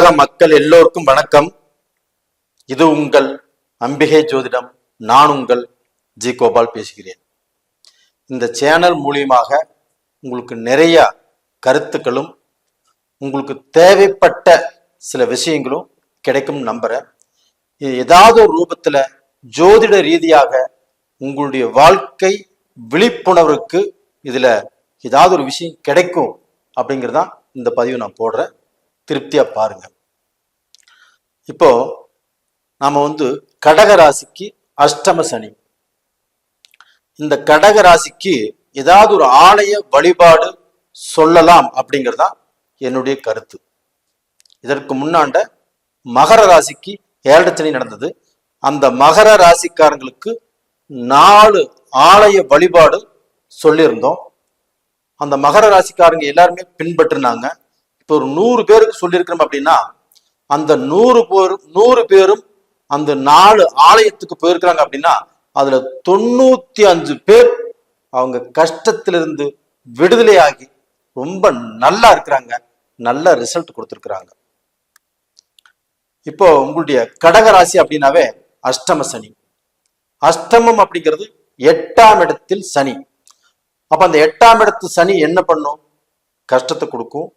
உலக மக்கள் எல்லோருக்கும் வணக்கம். இது உங்கள் அம்பிகை ஜோதிடம் நான் உங்கள் ஜி கோபால் பேசுகிறேன். இந்த சேனல் மூலியமாக உங்களுக்கு நிறைய கருத்துக்களும் உங்களுக்கு தேவைப்பட்ட சில விஷயங்களும் கிடைக்கும் நம்புறேன். இது ஏதாவது ஒரு ரூபத்துல ஜோதிட ரீதியாக உங்களுடைய வாழ்க்கை விழிப்புணர்வுக்கு இதுல ஏதாவது ஒரு விஷயம் கிடைக்கும் அப்படிங்கிறதான் இந்த பதிவு நான் போடுறேன். திருப்தியாக பாருங்கள் இப்போ நாம் வந்து கடக ராசிக்கு அஷ்டம சனி. இந்த கடக ராசிக்கு ஏதாவது ஒரு ஆலய வழிபாடு சொல்லலாம் அப்படிங்கிறது தான் என்னுடைய கருத்து. இதற்கு முன்னாண்ட மகர ராசிக்கு ஏழரை நடந்தது. அந்த மகர ராசிக்காரங்களுக்கு நாலு ஆலய வழிபாடு சொல்லியிருந்தோம். அந்த மகர ராசிக்காரங்க எல்லாருமே பின்பற்றினாங்க. இப்போ ஒரு நூறு பேருக்கு சொல்லியிருக்கிறோம் அப்படின்னா அந்த நூறு பேரும் நூறு பேரும் அந்த நாலு ஆலயத்துக்கு போயிருக்கிறாங்க அப்படின்னா அதுல தொண்ணூத்தி அஞ்சு பேர் அவங்க கஷ்டத்திலிருந்து விடுதலையாகி ரொம்ப நல்லா இருக்கிறாங்க. நல்ல ரிசல்ட் கொடுத்துருக்குறாங்க. இப்போ உங்களுடைய கடக ராசி அப்படின்னாவே அஷ்டம சனி. அஷ்டமம் அப்படிங்கிறது எட்டாம் இடத்தில் சனி. அப்ப அந்த எட்டாம் இடத்து சனி என்ன பண்ணும்? கஷ்டத்தை கொடுக்கும்.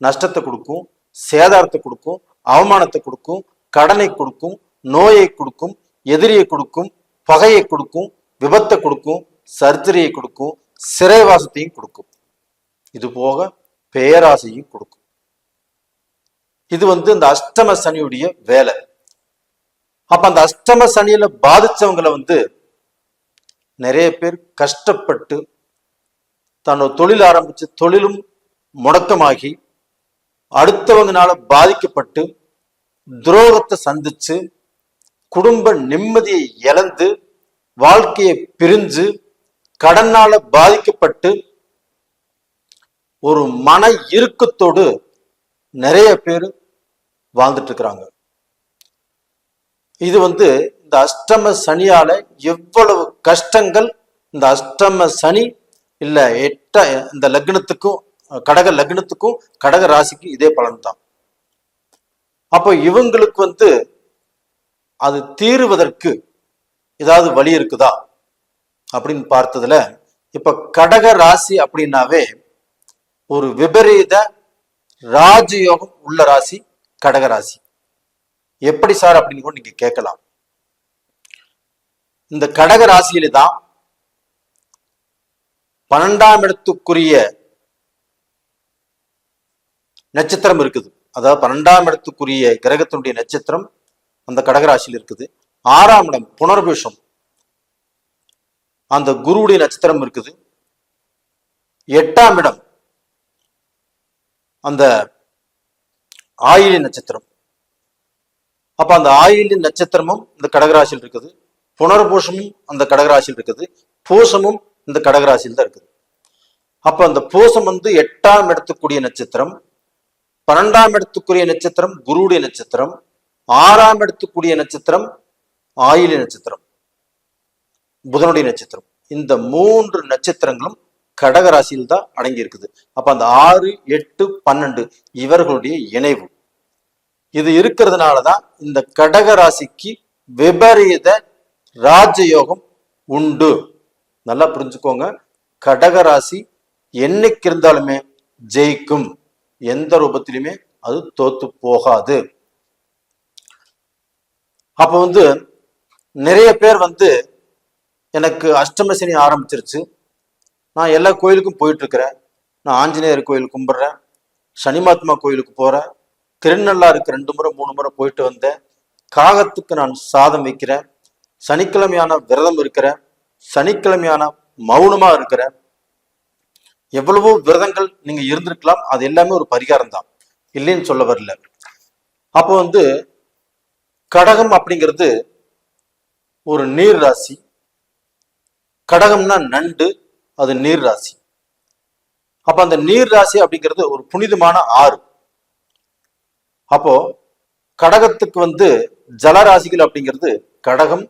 நஷ்டத்தை கொடுக்கும் சேதாரத்தை கொடுக்கும் அவமானத்தை கொடுக்கும் கடனை கொடுக்கும் நோயை கொடுக்கும் எதிரியை கொடுக்கும் பகையை கொடுக்கும் விபத்தை கொடுக்கும் சர்ஜரியை கொடுக்கும் சிறைவாசத்தையும் கொடுக்கும். இது போக பேராசையும் கொடுக்கும். இது வந்து இந்த அஷ்டம சனியுடைய வேலை. அப்ப அந்த அஷ்டம சனியில பாதிச்சவங்களை வந்து நிறைய பேர் கஷ்டப்பட்டு தன்னோட தொழில் ஆரம்பிச்சு தொழிலும் முடக்கமாகி அடுத்தவங்கனால பாதிக்கப்பட்டு துரோகத்தை சந்திச்சு குடும்ப நிம்மதியை இழந்து வாழ்க்கையை பிரிஞ்சு கடனால பாதிக்கப்பட்டு ஒரு மன இறுக்கத்தோடு நிறைய பேர் வாழ்ந்துட்டு இருக்கிறாங்க இது வந்து இந்த அஷ்டம சனியால எவ்வளவு கஷ்டங்கள் இந்த அஷ்டம சனி இல்ல எட்ட இந்த லக்னத்துக்கும் கடக லக்னத்துக்கும் கடக ராசிக்கும் இதே பலன் தான் அப்போ இவங்களுக்கு வந்து அது தீருவதற்கு ஏதாவது வழி இருக்குதா? அப்படின்னு பார்த்ததுல இப்ப கடக ராசி அப்படின்னாவே ஒரு விபரீத ராஜயோகம் உள்ள ராசி கடக ராசி. எப்படி சார் அப்படின்னு கூட நீங்க கேட்கலாம். இந்த கடக ராசியில தான் பன்னெண்டாம் இடத்துக்குரிய நட்சத்திரம் இருக்குது. அதாவது பன்னெண்டாம் இடத்துக்குரிய கிரகத்தினுடைய நட்சத்திரம் அந்த கடகராசியில் இருக்குது. ஆறாம் இடம் புனர்பூஷம் அந்த குருவுடைய நட்சத்திரம் இருக்குது. எட்டாம் இடம் அந்த ஆயிலி நட்சத்திரம். அப்ப அந்த ஆயிலி நட்சத்திரமும் இந்த கடகராசியில் இருக்குது. புனர்பூஷமும் அந்த கடகராசியில் இருக்குது. பூசமும் இந்த கடகராசியில் தான் இருக்குது. அப்ப அந்த பூசம் வந்து எட்டாம் இடத்துக்குரிய நட்சத்திரம். பன்னெண்டாம் இடத்துக்குரிய நட்சத்திரம் குருவுடைய நட்சத்திரம் ஆறாம் இடத்துக்குரிய நட்சத்திரம் ஆயிலி நட்சத்திரம் புதனுடைய நட்சத்திரம். இந்த மூன்று நட்சத்திரங்களும் கடக ராசியில் தான் அடங்கி இருக்குது அப்ப அந்த ஆறு எட்டு பன்னெண்டு இவர்களுடைய இணைவு. இது இருக்கிறதுனாலதான் இந்த கடக ராசிக்கு விபரீத ராஜயோகம் உண்டு. நல்லா புரிஞ்சுக்கோங்க. கடக ராசி என்னைக்கு இருந்தாலுமே ஜெயிக்கும். எந்த ரூபத்திலுமே அது தோத்து போகாது. அப்ப வந்து நிறைய பேர் வந்து எனக்கு அஷ்டம சனி ஆரம்பிச்சிருச்சு. நான் எல்லா கோயிலுக்கும் போயிட்டு இருக்கிறேன் நான் ஆஞ்சநேயர் கோயில் கும்பிட்றேன். சனிமாத்மா கோயிலுக்கு போறேன். திருநள்ளாருக்கு ரெண்டு முறை மூணு முறை போயிட்டு வந்தேன். காகத்துக்கு நான் சாதம் வைக்கிறேன். சனிக்கிழமையான விரதம் இருக்கிறேன். சனிக்கிழமையான மௌனமா இருக்கிறேன். எவ்வளவோ விரதங்கள் நீங்க இருந்திருக்கலாம் அது எல்லாமே ஒரு பரிகாரம் தான் இல்லைன்னு சொல்ல வரல. அப்போ வந்து கடகம் அப்படிங்கிறது ஒரு நீர் ராசி. கடகம்னா நண்டு அது நீர் ராசி. அப்ப அந்த நீர் ராசி அப்படிங்கிறது ஒரு புனிதமான ஆறு. அப்போ கடகத்துக்கு வந்து ஜலராசிகள் அப்படிங்கிறது கடகம்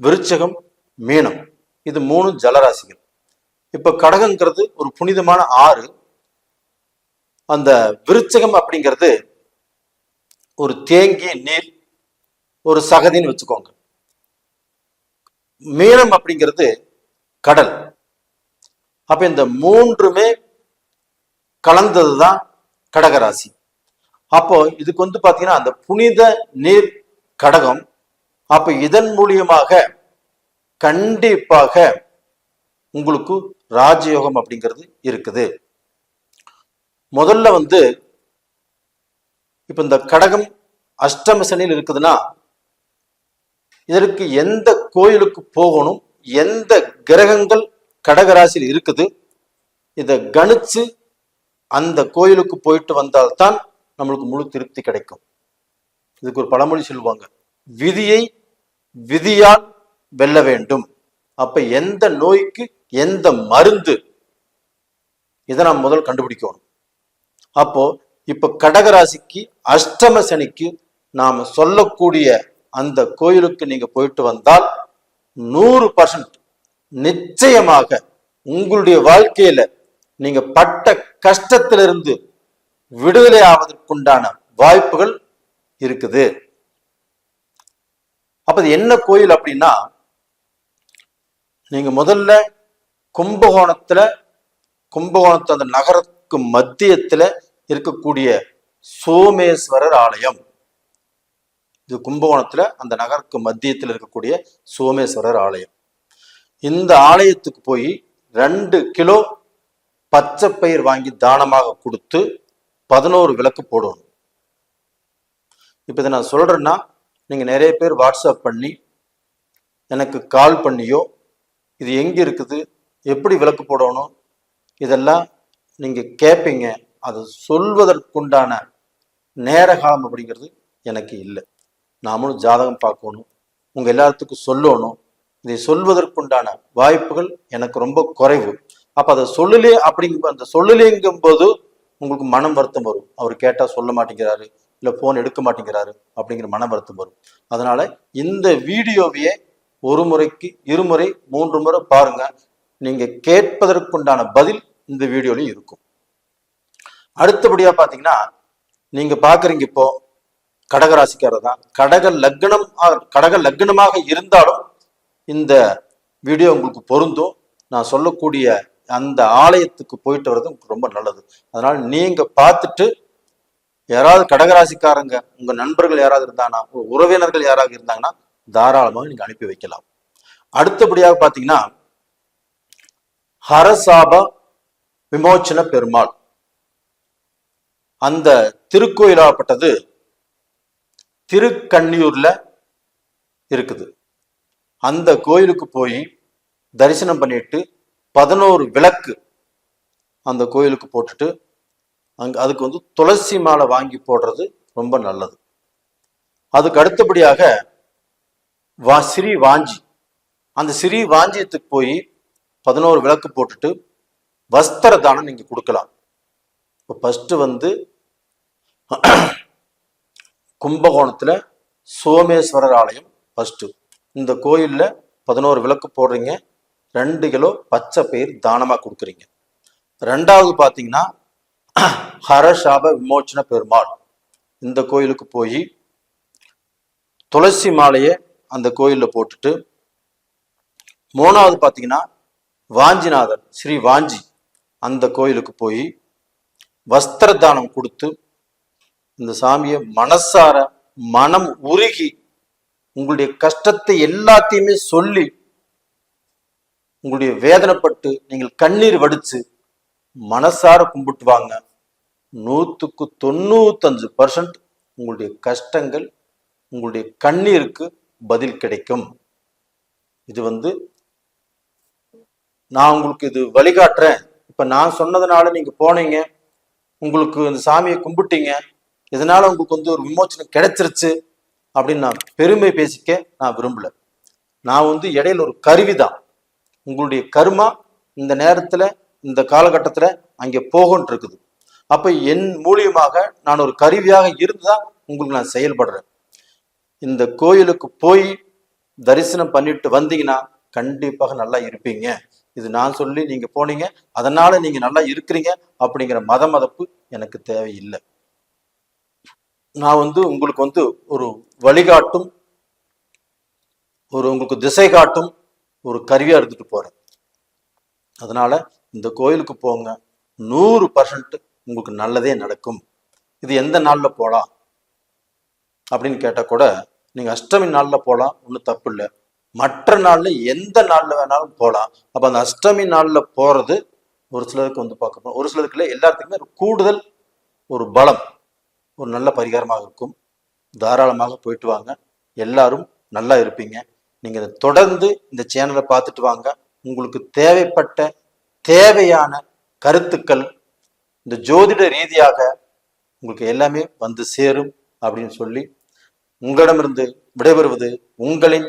விருச்சகம் மீனம். இது மூணு ஜலராசிகள். இப்ப கடகங்கிறது ஒரு புனிதமான ஆறு. அந்த விருச்சகம் அப்படிங்கிறது ஒரு தேங்கிய நீர் ஒரு சகதின்னு வச்சுக்கோங்க. மீனம் அப்படிங்கிறது கடல். அப்ப இந்த மூன்றுமே கலந்ததுதான் கடகராசி. அப்போ இதுக்கு வந்து பாத்தீங்கன்னா அந்த புனித நீர் கடகம் அப்ப இதன் மூலியமாக கண்டிப்பாக உங்களுக்கு ராஜயோகம் அப்படிங்கிறது இருக்குது. முதல்ல வந்து இப்ப இந்த கடகம் அஷ்டம சனியில் இருக்குதுன்னா இதற்கு எந்த கோயிலுக்கு போகணும் எந்த கிரகங்கள் கடகராசியில் இருக்குது இதை கணிச்சு அந்த கோயிலுக்கு போயிட்டு வந்தால்தான் நம்மளுக்கு முழு திருப்தி கிடைக்கும். இதுக்கு ஒரு பழமொழி சொல்லுவாங்க விதியை விதியால் வெல்ல வேண்டும். அப்ப எந்த நோய்க்கு எந்த மருந்து? இதை நாம் முதல் கண்டுபிடிக்கணும். அப்போ இப்ப கடகராசிக்கு அஷ்டம சனிக்கு நாம சொல்லக்கூடிய அந்த கோயிலுக்கு நீங்க போயிட்டு வந்தால் நூறு பர்சன்ட் நிச்சயமாக உங்களுடைய வாழ்க்கையில நீங்க பட்ட கஷ்டத்திலிருந்து விடுதலை ஆவதற்குண்டான வாய்ப்புகள் இருக்குது. அப்ப அது என்ன கோயில் அப்படின்னா நீங்க முதல்ல கும்பகோணத்துல கும்பகோணத்து அந்த நகரத்துக்கு மத்தியத்துல இருக்கக்கூடிய சோமேஸ்வரர் ஆலயம். இது கும்பகோணத்துல அந்த நகருக்கு மத்தியத்தில் இருக்கக்கூடிய சோமேஸ்வரர் ஆலயம். இந்த ஆலயத்துக்கு போய் ரெண்டு கிலோ பச்சை பயிர் வாங்கி தானமாக கொடுத்து பதினோரு விளக்கு போடணும். இப்போ இதை நான் சொல்கிறேன்னா நீங்கள் நிறைய பேர் வாட்ஸ்அப் பண்ணி எனக்கு கால் பண்ணியோ இது எங்கே இருக்குது எப்படி விளக்கு போடணும்? இதெல்லாம் நீங்க கேட்பீங்க அது சொல்வதற்குண்டான நேர காலம் அப்படிங்கிறது எனக்கு இல்லை. நாமளும் ஜாதகம் பார்க்கணும். உங்க எல்லாத்துக்கும் சொல்லணும். இதை சொல்வதற்குண்டான வாய்ப்புகள் எனக்கு ரொம்ப குறைவு. அப்ப அதை சொல்லலே அப்படிங்க அந்த சொல்லலேங்கும் போது உங்களுக்கு மனம் வருத்தம் வரும். அவர் கேட்டா சொல்ல மாட்டேங்கிறாரு இல்ல போன் எடுக்க மாட்டேங்கிறாரு அப்படிங்கிற மன வருத்தம் வரும். அதனால இந்த வீடியோவையே ஒரு முறைக்கு இருமுறை மூன்று முறை பாருங்க. நீங்க கேட்பதற்குண்டான பதில் இந்த வீடியோலையும் இருக்கும். அடுத்தபடியா பாத்தீங்கன்னா நீங்க பாக்குறீங்க இப்போ கடகராசிக்காரர் தான் கடக லக்னம் கடக லக்னமாக இருந்தாலும் இந்த வீடியோ உங்களுக்கு பொருந்தும். நான் சொல்லக்கூடிய அந்த ஆலயத்துக்கு போயிட்டு வர்றது உங்களுக்கு ரொம்ப நல்லது. அதனால நீங்க பார்த்துட்டு யாராவது கடகராசிக்காரங்க உங்க நண்பர்கள் யாராவது இருந்தாங்கன்னா உறவினர்கள் யாராவது இருந்தாங்கன்னா தாராளமாக நீங்க அனுப்பி வைக்கலாம். அடுத்தபடியாக பார்த்தீங்கன்னா ஹரசாப விமோச்சன பெருமாள். அந்த திருக்கோயிலாகப்பட்டது திருக்கண்ணியூர்ல இருக்குது. அந்த கோயிலுக்கு போய் தரிசனம் பண்ணிட்டு பதினோரு விளக்கு அந்த கோயிலுக்கு போட்டுட்டு அங்கே அதுக்கு வந்து துளசி மாலை வாங்கி போடுறது ரொம்ப நல்லது. அதுக்கு அடுத்தபடியாக வா ஸ்ரீ வாஞ்சி. அந்த ஸ்ரீ வாஞ்சியத்துக்கு போய் பதினோரு விளக்கு போட்டுட்டு வஸ்திர தானம் நீங்க கொடுக்கலாம். இப்போ ஃபஸ்ட்டு வந்து கும்பகோணத்துல சோமேஸ்வரர் ஆலயம் ஃபஸ்ட்டு இந்த கோயில்ல பதினோரு விளக்கு போடுறீங்க. ரெண்டு கிலோ பச்சை பயிர் தானமாக கொடுக்குறீங்க. ரெண்டாவது பார்த்தீங்கன்னா ஹரஷாப விமோச்சன பெருமாள். இந்த கோயிலுக்கு போய் துளசி மாலையை அந்த கோயிலில் போட்டுட்டு மூணாவது பார்த்தீங்கன்னா வாஞ்சிநாதர் ஸ்ரீ வாஞ்சி அந்த கோயிலுக்கு போய் வஸ்திர தானம் கொடுத்து இந்த சாமியை மனசார மனம் உருகி உங்களுடைய கஷ்டத்தை எல்லாத்தையுமே சொல்லி உங்களுடைய வேதனைப்பட்டு நீங்கள் கண்ணீர் வடித்து மனசார கும்பிட்டு வாங்க. நூற்றுக்கு தொண்ணூத்தஞ்சு பர்சன்ட் உங்களுடைய கஷ்டங்கள் உங்களுடைய கண்ணீருக்கு பதில் கிடைக்கும். இது வந்து நான் உங்களுக்கு இது வழிகாட்டுறேன். இப்போ நான் சொன்னதுனால நீங்கள் போனீங்க. உங்களுக்கு இந்த சாமியை கும்பிட்டீங்க. இதனால உங்களுக்கு வந்து ஒரு விமோச்சனம் கிடைச்சிருச்சு அப்படின்னு நான் பெருமை பேசிக்க நான் விரும்பல. நான் வந்து இடையில ஒரு கருவி தான். உங்களுடைய கர்மா இந்த நேரத்துல இந்த காலகட்டத்துல அங்கே போகன்ட்டு இருக்குது. அப்ப என் மூலியமாக நான் ஒரு கருவியாக இருந்துதான் உங்களுக்கு நான் செயல்படுறேன். இந்த கோயிலுக்கு போய் தரிசனம் பண்ணிட்டு வந்தீங்கன்னா கண்டிப்பாக நல்லா இருப்பீங்க. இது நான் சொல்லி நீங்க போனீங்க அதனால நீங்க நல்லா இருக்கிறீங்க அப்படிங்கிற மத மதப்பு எனக்கு தேவையில்லை. நான் வந்து உங்களுக்கு வந்து ஒரு வழிகாட்டும் ஒரு உங்களுக்கு திசை காட்டும் ஒரு கருவியா எடுத்துட்டு போறேன். அதனால இந்த கோயிலுக்கு போங்க நூறு பர்சன்ட் உங்களுக்கு நல்லதே நடக்கும். இது எந்த நாள்ல போலாம்? அப்படின்னு கேட்டால் கூட நீங்க அஷ்டமி நாள்ல போலாம் ஒன்றும் தப்பு இல்லை. மற்ற நாளில் எந்த நாளில் வேணாலும் போகலாம் அப்போ அந்த அஷ்டமி நாளில் போகிறது ஒரு சிலருக்கு வந்து பார்க்க ஒரு சிலருக்கு இல்லை எல்லாத்துக்குமே ஒரு கூடுதல் ஒரு பலம் ஒரு நல்ல பரிகாரமாக இருக்கும். தாராளமாக போயிட்டு வாங்க. எல்லாரும் நல்லா இருப்பீங்க. நீங்கள் இதை தொடர்ந்து இந்த சேனலை பார்த்துட்டு வாங்க. உங்களுக்கு தேவைப்பட்ட தேவையான கருத்துக்கள் இந்த ஜோதிட ரீதியாக உங்களுக்கு எல்லாமே வந்து சேரும் அப்படின்னு சொல்லி உங்களிடமிருந்து விடைபெறுவது உங்களின்